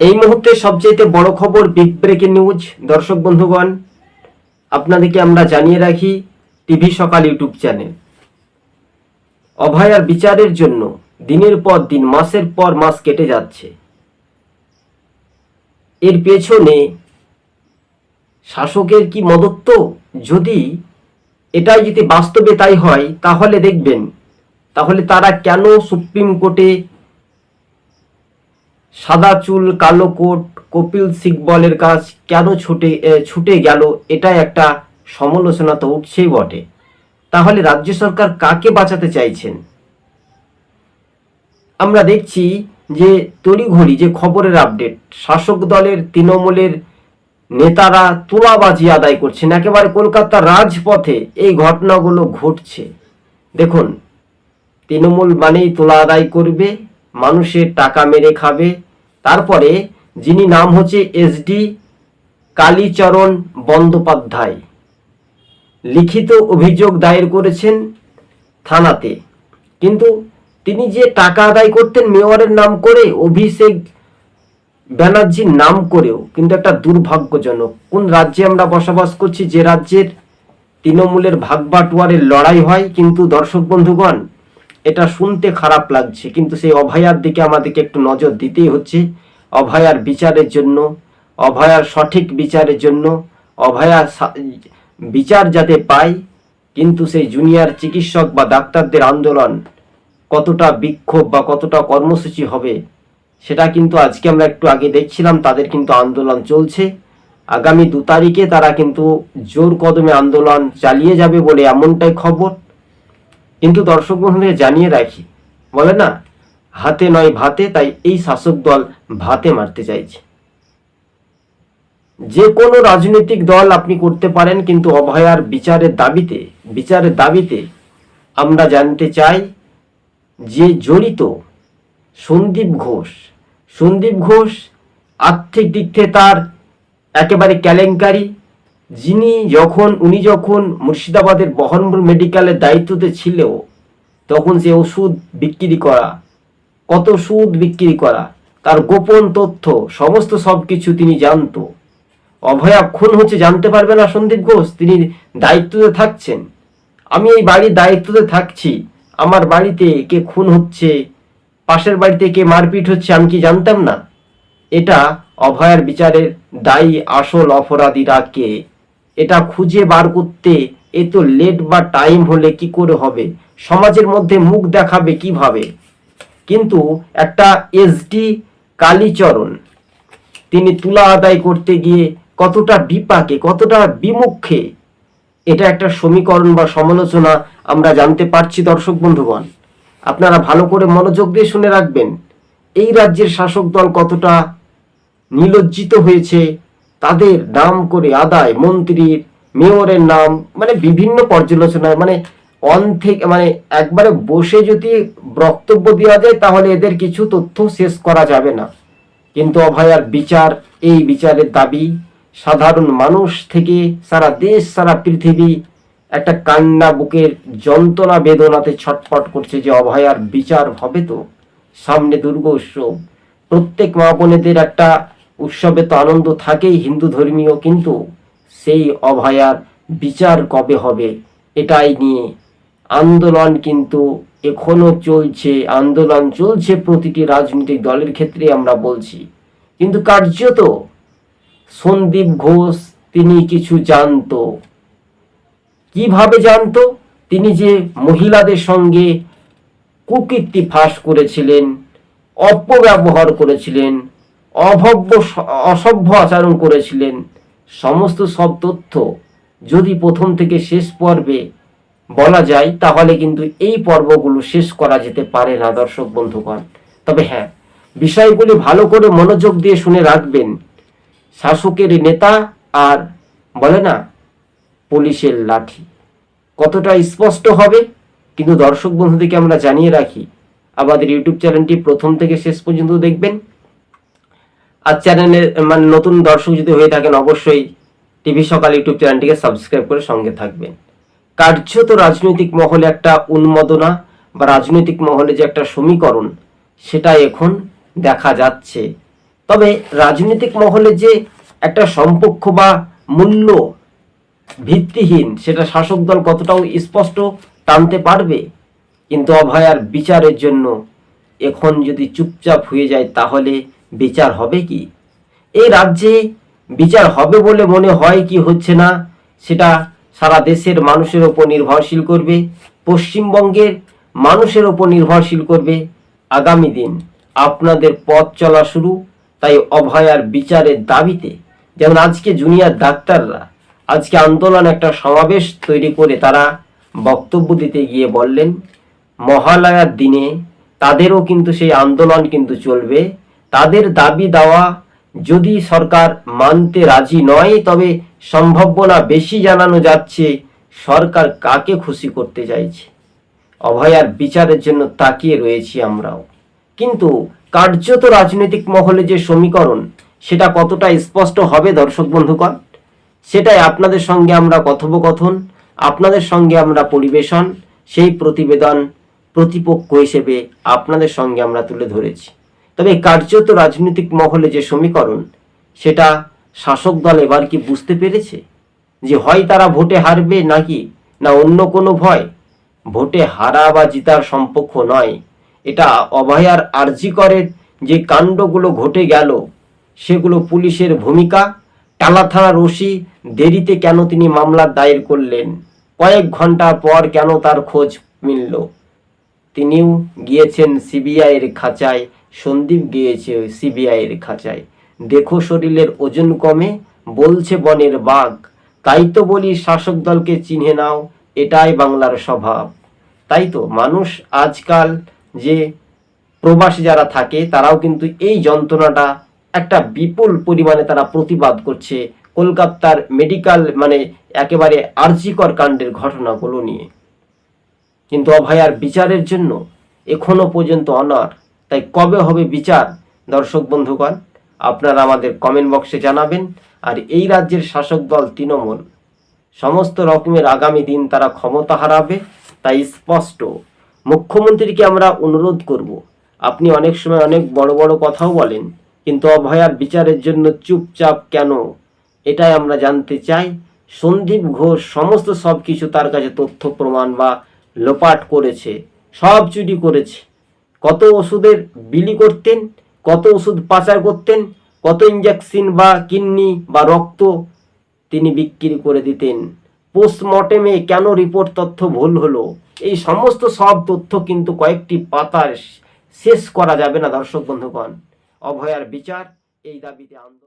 এই মুহূর্তে সবচেয়ে বড় খবর বিগ ব্রেকিং নিউজ দর্শক বন্ধুগণ, আপনাদেরকে আমরা জানিয়ে রাখি টিভি সকাল ইউটিউব চ্যানেল। অভয়ার বিচারের জন্য দিনের পর দিন, মাসের পর মাস কেটে যাচ্ছে। এর পেছনে শাসকের কি মদত্ব যদি এটাই যদি বাস্তবে তাই হয়, তাহলে দেখবেন, তাহলে তারা কেন সুপ্রিম কোর্টে সাদা চুল, কালো কোট, কপিল সিকবলের কাজ কেন ছুটে ছুটে গেল? এটা একটা সমালোচনা তো উঠছেই বটে। তাহলে রাজ্য সরকার কাকে বাঁচাতে চাইছেন? আমরা দেখছি যে তড়িঘড়ি যে খবরের আপডেট, শাসক দলের তৃণমূলের নেতারা তুলাবাজি আদায় করছেন। একেবারে কলকাতার রাজপথে এই ঘটনাগুলো ঘটছে। দেখুন, তৃণমূল মানেই তোলা আদায় করবে মানুষের টাকা মেরে খাবে। তারপরে, যিনি নাম হচ্ছে এসডি কালীচরণ বন্দ্যোপাধ্যায়, লিখিত অভিযোগ দায়ের করেছেন থানাতে। কিন্তু তিনি যে টাকা আদায় করতেন মেয়রের নাম করে, অভিষেক ব্যানার্জির নাম করেও কিন্তু একটা দুর্ভাগ্যজনক। কোন রাজ্যে আমরা বসবাস করছি? যে রাজ্যের তৃণমূলের ভাগবাটোয়ারের লড়াই হয়, কিন্তু দর্শক বন্ধুগণ এটা শুনতে খারাপ লাগছে, কিন্তু সেই অভয়ার দিকে আমাদেরকে একটু নজর দিতেই হচ্ছে। অভয়ার বিচারের জন্য, অভয়ার সঠিক বিচারের জন্য, অভয়া বিচার যাতে পায়, কিন্তু সেই জুনিয়র চিকিৎসক বা ডাক্তারদের আন্দোলন কতটা বিক্ষোভ বা কতটা কর্মসূচি হবে, সেটা কিন্তু আজকে আমরা একটু আগে দেখছিলাম, তাদের কিন্তু আন্দোলন চলছে। আগামী দু তারিখে তারা কিন্তু জোর কদমে আন্দোলন চালিয়ে যাবে বলে এমনটাই খবর। কিন্তু দর্শক বন্ধুদের জানিয়ে রাখি, বলে না, হাতে নয় ভাতে, তাই এই শাসক দল ভাতে মারতে চাইছে। যে কোনো রাজনৈতিক দল আপনি করতে পারেন, কিন্তু অভয়ার বিচারের দাবিতে বিচারের দাবিতে আমরা জানতে চাই যে জড়িত সন্দীপ ঘোষ সন্দীপ ঘোষ আর্থিক দিক থেকে তার একেবারে কেলেঙ্কারি যিনি যখন, উনি যখন মুর্শিদাবাদের বহরমপুর মেডিকেলের দায়িত্বতে ছিল তখন সে ওষুধ বিক্রি করা, কত সুদ বিক্রি করা, তার গোপন তথ্য, সমস্ত সব কিছু তিনি জানতো। অভয়া খুন হচ্ছে জানতে পারবে না সন্দীপ ঘোষ, তিনি দায়িত্বতে থাকছেন। আমি এই বাড়ির দায়িত্বতে থাকছি, আমার বাড়িতে কে খুন হচ্ছে, পাশের বাড়িতে কে মারপিট হচ্ছে আমি কি জানতাম না? এটা অভয়ার বিচারের দায়ী আসল অপরাধীরা কে এটা খুঁজে বার করতে এ তো লেট বা টাইম হলে কি করে হবে? সমাজের মধ্যে মুখ দেখাবে কীভাবে? কিন্তু একটা এসডি কালীচরণ, তিনি তুলা আদায় করতে গিয়ে কতটা বিপাকে, কতটা বিমুখে, এটা একটা সমীকরণ বা সমালোচনা আমরা জানতে পারছি দর্শক বন্ধুগণ। আপনারা ভালো করে মনোযোগ দিয়ে শুনে রাখবেন, এই রাজ্যের শাসক দল কতটা নিলজ্জিত হয়েছে তাদের নাম করে আদায়। মন্ত্রীর মেয়রের নাম মানে বিভিন্ন পর্যালোচনায় মানে অন থেকে মানে একবারে বসে যদি বক্তব্য দেওয়া যায়, তাহলে এদের কিছু তথ্য শেষ করা যাবে না। কিন্তু অভয়ার বিচার, এই বিচারের দাবি, সাধারণ মানুষ থেকে সারা দেশ, সারা পৃথিবী একটা কান্না বুকের যন্ত্রণা বেদনাতে ছটফট করছে যে অভয়ার বিচার হবে তো? সামনে দুর্গ উৎসব। প্রত্যেক মা বোনেদের একটা উৎসবে তো আনন্দ থাকেই হিন্দু ধর্মীয়, কিন্তু সেই অভয়ার বিচার কবে হবে, এটাই নিয়ে আন্দোলন কিন্তু এখনও চলছে, আন্দোলন চলছে প্রতিটি রাজনৈতিক দলের ক্ষেত্রে আমরা বলছি। কিন্তু কার্যত সন্দীপ ঘোষ তিনি কিছু জানতো। কীভাবে জানতো? তিনি যে মহিলাদের সঙ্গে কুকীর্তি ফাঁস করেছিলেন, অপব্যবহার করেছিলেন অভব্য অসভ্য আচরণ করেছিলেন। সমস্ত সব তথ্য যদি প্রথম থেকে শেষ পর্বে বলা যায়, তাহলে কিন্তু এই পর্বগুলো শেষ করা যেতে পারে না, দর্শক বন্ধুগণ। তবে হ্যাঁ বিষয়গুলি ভালো করে মনোযোগ দিয়ে শুনে রাখবেন। শাসকের নেতা আর বলে না, পুলিশের লাঠি। কতটা স্পষ্ট হবে, কিন্তু দর্শক বন্ধুদেরকে আমরা জানিয়ে রাখি। আমাদের ইউটিউব চ্যানেলটি প্রথম থেকে শেষ পর্যন্ত দেখবেন। আর চ্যানেলের মানে নতুন দর্শক যদি হয়ে থাকেন, অবশ্যই টিভি সকাল ইউটিউব চ্যানেলটিকে সাবস্ক্রাইব করে সঙ্গে থাকবেন। কার্যত রাজনৈতিক মহলে একটা উন্মাদনা বা রাজনৈতিক মহলে যে একটা সমীকরণ, সেটা এখন দেখা যাচ্ছে। তবে রাজনৈতিক মহলে যে একটা সম্পক্ষ বা মূল্য ভিত্তিহীন, সেটা শাসক দল কতটাও স্পষ্ট টানতে পারবে? কিন্তু অভয়ার বিচারের জন্য এখন যদি চুপচাপ হয়ে যায়, তাহলে বিচার হবে কি? এই রাজ্যে বিচার হবে বলে মনে হয় কি হচ্ছে না, সেটা সারা দেশের মানুষের ওপর নির্ভরশীল করবে, পশ্চিমবঙ্গের মানুষের ওপর নির্ভরশীল করবে। আগামী দিন আপনাদের পথ চলা শুরু, তাই অভয়ার বিচারের দাবিতে যেমন আজকে জুনিয়র ডাক্তাররা আজকে আন্দোলন একটা সমাবেশ তৈরি করে তারা বক্তব্য দিতে গিয়ে বললেন, মহালয়ার দিনে তাদেরও কিন্তু সেই আন্দোলন কিন্তু চলবে। তাদের দাবি দেওয়া যদি সরকার মানতে রাজি নয়, তবে সম্ভাবনা বেশি জানানো যাচ্ছে, সরকার কাকে খুশি করতে চাইছে। অভয়ার বিচারের জন্য তাকিয়ে রয়েছি আমরাও। কিন্তু কার্যত রাজনৈতিক মহলে যে সমীকরণ, সেটা কতটা স্পষ্ট হবে দর্শক বন্ধুগণ? সেটাই আপনাদের সঙ্গে আমরা কথোপকথন, আপনাদের সঙ্গে আমরা পরিবেশন, সেই প্রতিবেদন প্রতিপক্ষ হিসেবে আপনাদের সঙ্গে আমরা তুলে ধরেছি। তবে কার্যত রাজনৈতিক মহলে যে সমীকরণ, সেটা শাসক দল এবার কি বুঝতে পেরেছে? যে হয় তারা ভোটে হারবে নাকি, না অন্য কোনো ভয়? ভোটে হারা বা জিতার সম্পর্ক নয়। এটা অভয়ার আর্জিকরের যে কাণ্ডগুলো ঘটে গেল, সেগুলো পুলিশের ভূমিকা। টালা থানার ওসি দেরিতে কেন তিনি মামলা দায়ের করলেন? কয়েক ঘণ্টা পর কেন তার খোঁজ মিলল? তিনিও গিয়েছেন সিবিআইয়ের খাঁচায় সন্দীপ গিয়েছে সিবিআইয়ের খাঁচায়। দেখো শরীরের ওজন কমে, বলছে বনের বাঘ। তাই তো বলি শাসক দলকে চিনে নাও, এটাই বাংলার স্বভাব। তাই তো মানুষ আজকাল যে প্রবাসী যারা থাকে, তারাও কিন্তু এই যন্ত্রণাটা একটা বিপুল পরিমাণে তারা প্রতিবাদ করছে কলকাতার মেডিকেল মানে একেবারে আর্জিকর কাণ্ডের ঘটনাগুলো নিয়ে। কিন্তু অভয়ার বিচারের জন্য এখনও পর্যন্ত অনার। তাই কবে হবে বিচার, দর্শক বন্ধুগণ, আপনারা আমাদের কমেন্ট বক্সে জানাবেন। আর এই রাজ্যের শাসক দল তৃণমূল, সমস্ত রকমের আগামী দিন তারা ক্ষমতা হারাবে, তাই স্পষ্ট। মুখ্যমন্ত্রীকে আমরা অনুরোধ করব, আপনি অনেক সময় অনেক বড় বড় কথাও বলেন, কিন্তু অভয়ার বিচারের জন্য চুপচাপ কেন? এটাই আমরা জানতে চাই। সন্দীপ ঘোষ সমস্ত সব কিছু তার কাছে তথ্য, প্রমাণ বা লোপাট করেছে, সব চুরি করেছে। কত ওষুধের বিলি করতেন, কত ওষুধ পাচার করতেন, কত ইঞ্জেকশন বা কিডনি বা রক্ত তিনি বিক্রি করে দিতেন। পোস্টমর্টেমে কেন রিপোর্ট তথ্য ভুল হলো? এই সমস্ত সব তথ্য কিন্তু কয়েকটি পাতার শেষ করা যাবে না, দর্শক বন্ধুগণ। অভয়ার বিচার, এই দাবিতে আন্দোলন